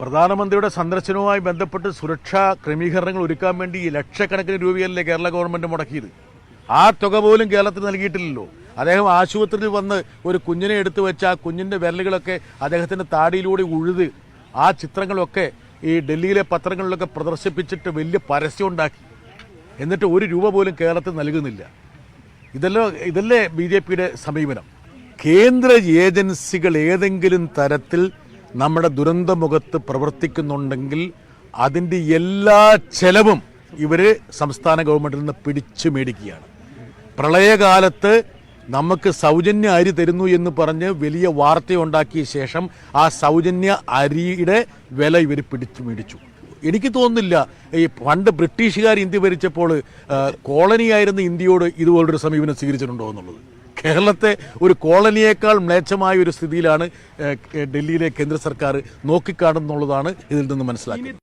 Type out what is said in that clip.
പ്രധാനമന്ത്രിയുടെ സന്ദർശനവുമായി ബന്ധപ്പെട്ട് സുരക്ഷാ ക്രമീകരണങ്ങൾ ഒരുക്കാൻ വേണ്ടി ലക്ഷക്കണക്കിന് രൂപയല്ലേ കേരള ഗവൺമെന്റ് മുടക്കിയത്? ആ തുക പോലും കേരളത്തിന് നൽകിയിട്ടില്ലല്ലോ. അദ്ദേഹം ആശുപത്രിയിൽ വന്ന് ഒരു കുഞ്ഞിനെ എടുത്തു വെച്ച് ആ കുഞ്ഞിന്റെ വിരലുകളൊക്കെ അദ്ദേഹത്തിന്റെ താടിയിലൂടെ ഉഴുത് ആ ചിത്രങ്ങളൊക്കെ ഈ ഡൽഹിയിലെ പത്രങ്ങളിലൊക്കെ പ്രദർശിപ്പിച്ചിട്ട് വലിയ പരസ്യം ഉണ്ടാക്കി. എന്നിട്ട് ഒരു രൂപ പോലും കേരളത്തിൽ നൽകുന്നില്ല. ഇതല്ലോ ഇതല്ലേ ബി ജെ പിയുടെ സമീപനം. കേന്ദ്ര ഏജൻസികൾ ഏതെങ്കിലും തരത്തിൽ നമ്മുടെ ദുരന്തമുഖത്ത് പ്രവർത്തിക്കുന്നുണ്ടെങ്കിൽ അതിന്റെ എല്ലാ ചെലവും ഇവർ സംസ്ഥാന ഗവൺമെന്റിൽ നിന്ന് പിടിച്ചു മേടിക്കുകയാണ്. പ്രളയകാലത്ത് നമുക്ക് സൗജന്യ അരി തരുന്നു എന്ന് പറഞ്ഞ് വലിയ വാർത്തയുണ്ടാക്കിയ ശേഷം ആ സൗജന്യ അരിയുടെ വില ഇവർ പിടിച്ചു മേടിച്ചു. എനിക്ക് തോന്നുന്നില്ല ഈ പണ്ട് ബ്രിട്ടീഷുകാർ ഇന്ത്യ ഭരിച്ചപ്പോൾ കോളനിയായിരുന്ന ഇന്ത്യയോട് ഇതുപോലൊരു സമീപനം സ്വീകരിച്ചിട്ടുണ്ടോ എന്നുള്ളത്? കേരളത്തെ ഒരു കോളനിയേക്കാൾ മ്ലേച്ഛമായ ഒരു സ്ഥിതിയിലാണ് ഡൽഹിയിലെ കേന്ദ്ര സർക്കാർ നോക്കിക്കാണുന്നുള്ളതാണ് ഇതിൽ നിന്ന് മനസ്സിലാക്കുന്നത്.